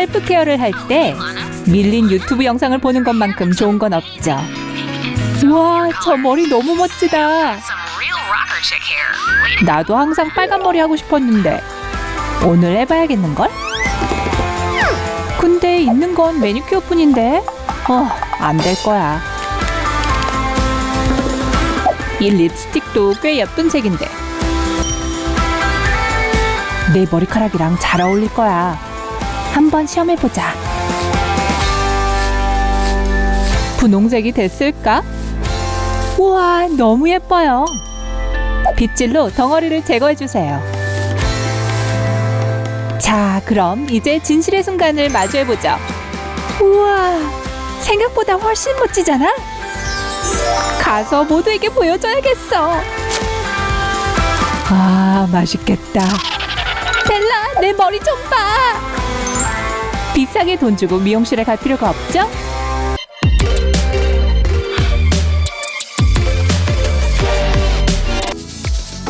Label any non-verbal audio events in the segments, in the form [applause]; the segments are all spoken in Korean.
셀프 케어를 할 때 밀린 유튜브 영상을 보는 것만큼 좋은 건 없죠. 와, 저 머리 너무 멋지다. 나도 항상 빨간 머리 하고 싶었는데 오늘 해봐야겠는걸? 근데 있는 건 매니큐어 뿐인데 어, 안 될 거야. 이 립스틱도 꽤 예쁜 색인데 내 머리카락이랑 잘 어울릴 거야. 한번 시험해보자. 분홍색이 됐을까? 우와, 너무 예뻐요. 빗질로 덩어리를 제거해주세요. 자, 그럼 이제 진실의 순간을 마주해보죠. 우와, 생각보다 훨씬 멋지잖아? 가서 모두에게 보여줘야겠어. 아, 맛있겠다. 벨라, 내 머리 좀 봐. 비싸게 돈 주고 미용실에 갈 필요가 없죠?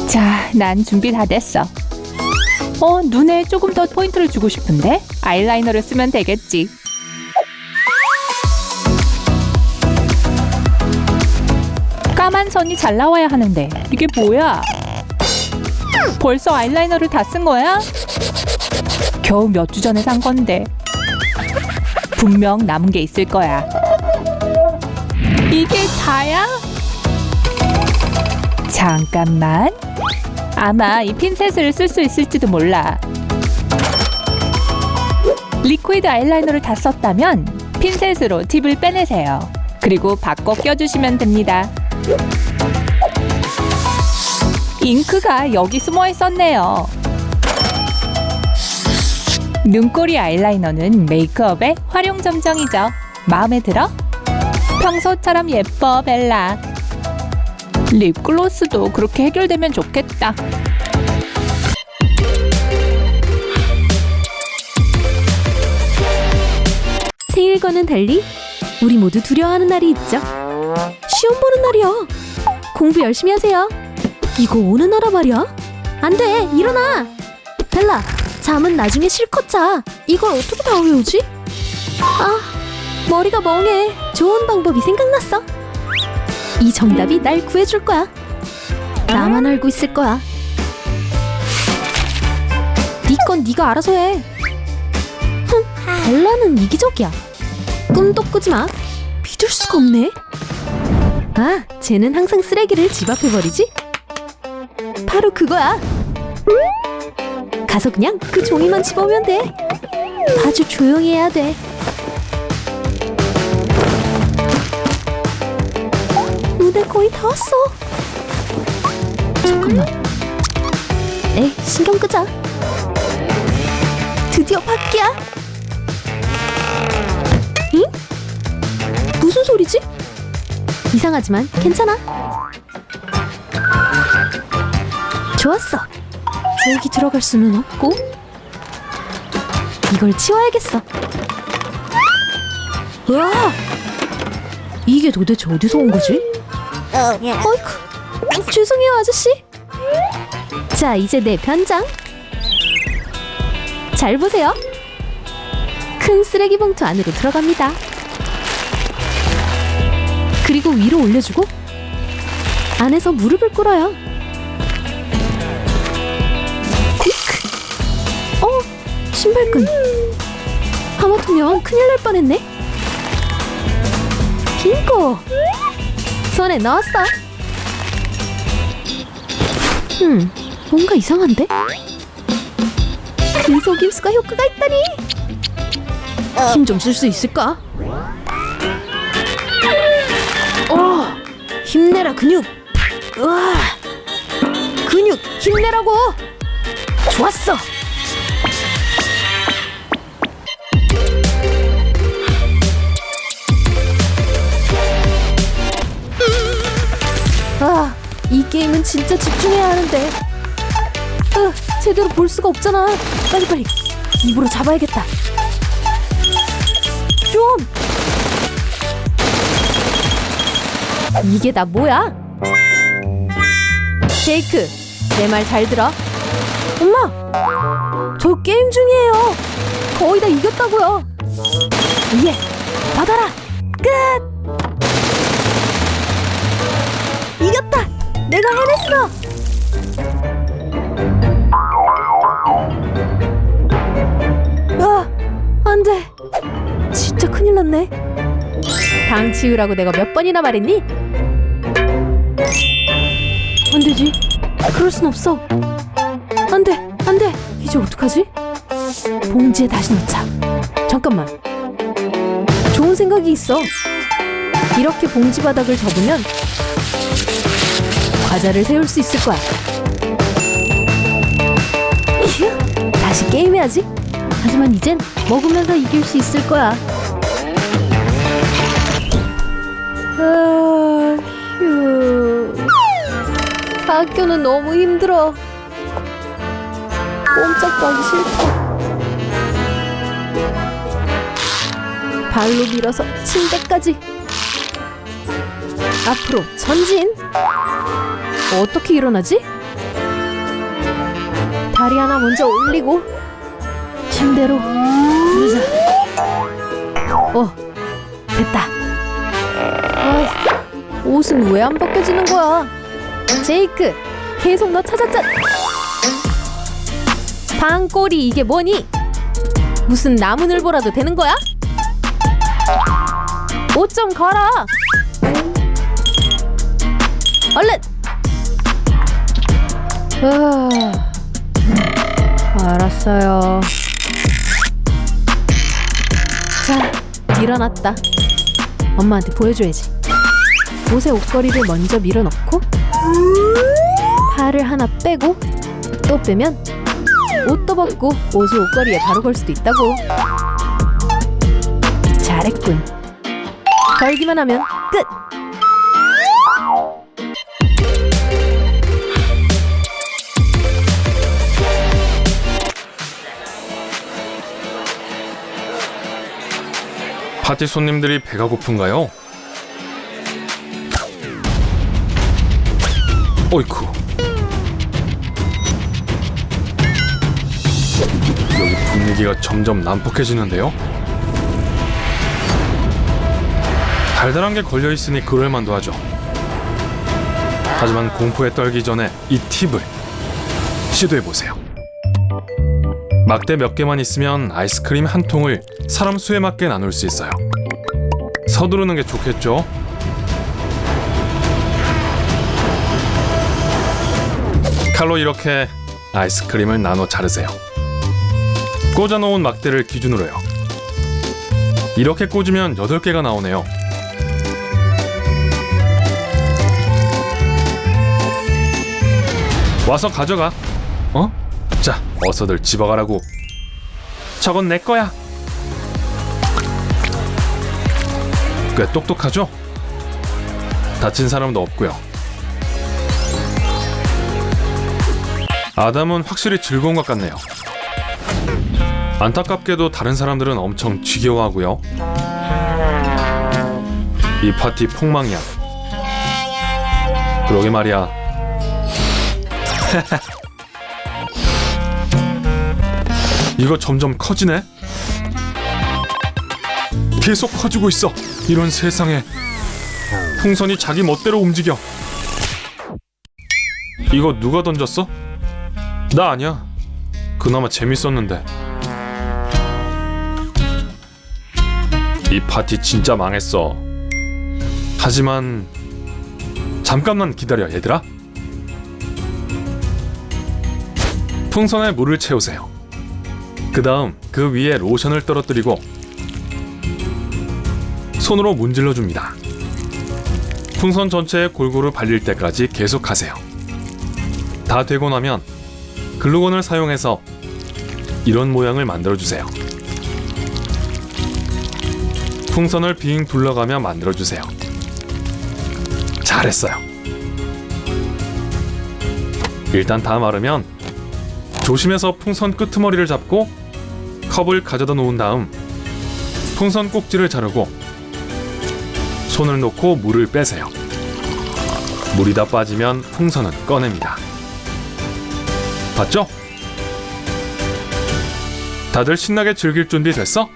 자, 난 준비 다 됐어. 어, 눈에 조금 더 포인트를 주고 싶은데 아이라이너를 쓰면 되겠지. 까만 선이 잘 나와야 하는데 이게 뭐야? 벌써 아이라이너를 다 쓴 거야? 겨우 몇 주 전에 산 건데 분명 남은 게 있을 거야. 이게 다야? 잠깐만. 아마 이 핀셋을 쓸 수 있을지도 몰라. 리퀴드 아이라이너를 다 썼다면 핀셋으로 팁을 빼내세요. 그리고 바꿔 껴주시면 됩니다. 잉크가 여기 숨어 있었네요. 눈꼬리 아이라이너는 메이크업의 활용 점정이죠. 마음에 들어? 평소처럼 예뻐, 벨라. 립글로스도 그렇게 해결되면 좋겠다. 생일과는 달리 우리 모두 두려워하는 날이 있죠. 시험 보는 날이야. 공부 열심히 하세요. 이거 오는 나라 말이야? 안 돼, 일어나. 벨라, 잠은 나중에 실컷 자. 이걸 어떻게 다 외우지? 아, 머리가 멍해. 좋은 방법이 생각났어. 이 정답이 날 구해줄 거야. 나만 알고 있을 거야. 네건 네가 알아서 해. 흥, 벨라는 이기적이야. 꿈도 꾸지 마. 믿을 수가 없네. 아, 쟤는 항상 쓰레기를 집 앞에 버리지? 바로 그거야. 가서 그냥 그 종이만 집어오면 돼. 아주 조용히 해야 돼. 무대 거의 다 왔어. 잠깐만. 에이, 신경 끄자. 드디어 밖이야. 응? 무슨 소리지? 이상하지만 괜찮아. 좋았어. 여기 들어갈 수는 없고 이걸 치워야겠어. 와, 이게 도대체 어디서 온 거지? 어이쿠, 죄송해요 아저씨. 자, 이제 내 편장. 잘 보세요. 큰 쓰레기 봉투 안으로 들어갑니다. 그리고 위로 올려주고 안에서 무릎을 꿇어요. 신발끈. 하마터면 큰일 날 뻔했네. 빙고. 손에 넣었어. 음, 뭔가 이상한데? 그 속임수가 효과가 있다니. 힘 좀 쓸 수 있을까? 어, 힘내라 근육. 우와, 근육 힘내라고. 좋았어. 이 게임은 진짜 집중해야 하는데. 으, 제대로 볼 수가 없잖아. 빨리빨리 입으로 잡아야겠다. 좀. 이게 다 뭐야? 제이크, 내 말 잘 들어. 엄마, 저 게임 중이에요. 거의 거의 다 이겼다고요. 예, 받아라. 끝. 내가 해냈어. 아, 안 돼. 진짜 큰일 났네. 당 치우라고 내가 몇 번이나 말했니? 안 되지. 그럴 순 없어. 안 돼, 안 돼. 이제 어떡하지? 봉지에 다시 넣자. 잠깐만. 좋은 생각이 있어. 이렇게 봉지 바닥을 접으면 과자를 세울 수 있을 거야. 휴, 다시 게임해야지. 하지만 이젠 먹으면서 이길 수 있을 거야. 아, 휴. 학교는 너무 힘들어. 꼼짝도 하기 싫다. 발로 밀어서 침대까지. 앞으로 전진. 어떻게 일어나지? 다리 하나 먼저 올리고 침대로 누르자. 어, 됐다. 아, 옷은 왜 안 벗겨지는 거야? 제이크, 계속 너 찾았잖아. 방꼬리 이게 뭐니? 무슨 나무늘보라도 되는 거야? 옷 좀 걸어. 얼른. 아, 알았어요. 자, 일어났다. 엄마한테 보여줘야지. 옷에 옷걸이를 먼저 밀어넣고 팔을 하나 빼고 또 빼면 옷도 벗고 옷을 옷걸이에 바로 걸 수도 있다고. 잘했군. 걸기만 하면 끝. 파티 손님들이 배가 고픈가요? 어이쿠 여기 분위기가 점점 난폭해지는데요? 달달한 게 걸려 있으니 그럴만도 하죠 하지만 공포에 떨기 전에 이 팁을 시도해 보세요 막대 몇 개만 있으면 아이스크림 한 통을 사람 수에 맞게 나눌 수 있어요. 서두르는 게 좋겠죠? 칼로 이렇게 아이스크림을 나눠 자르세요. 꽂아놓은 막대를 기준으로요. 이렇게 꽂으면 8개가 나오네요. 와서 가져가. 어? 자, 어서들 집어가라고. 저건 내 거야. 꽤 똑똑하죠? 다친 사람도 없고요. 아담은 확실히 즐거운 것 같네요. 안타깝게도 다른 사람들은 엄청 지겨워하고요. 이 파티 폭망이야. 그러게 말이야. [laughs] 이거 점점 커지네? 계속 커지고 있어. 이런 세상에. 풍선이 자기 멋대로 움직여. 이거 누가 던졌어? 나 아니야. 그나마 재밌었는데. 이 파티 진짜 망했어. 하지만 잠깐만 기다려, 얘들아. 풍선에 물을 채우세요. 그 다음 그 위에 로션을 떨어뜨리고 손으로 문질러 줍니다. 풍선 전체에 골고루 발릴 때까지 계속하세요. 다 되고 나면 글루건을 사용해서 이런 모양을 만들어 주세요. 풍선을 빙 둘러가며 만들어 주세요. 잘했어요. 일단 다 마르면 조심해서 풍선 끄트머리를 잡고 컵을 가져다 놓은 다음 풍선 꼭지를 자르고 손을 놓고 물을 빼세요. 물이 다 빠지면 풍선은 꺼냅니다. 봤죠? 다들 신나게 즐길 준비 됐어?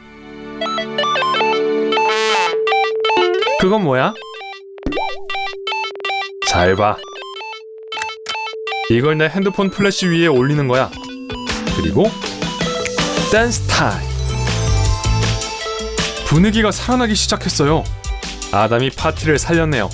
그건 뭐야? 잘 봐. 이걸 내 핸드폰 플래시 위에 올리는 거야. 그리고 댄스 타임. 분위기가 살아나기 시작했어요. 아담이 파티를 살렸네요.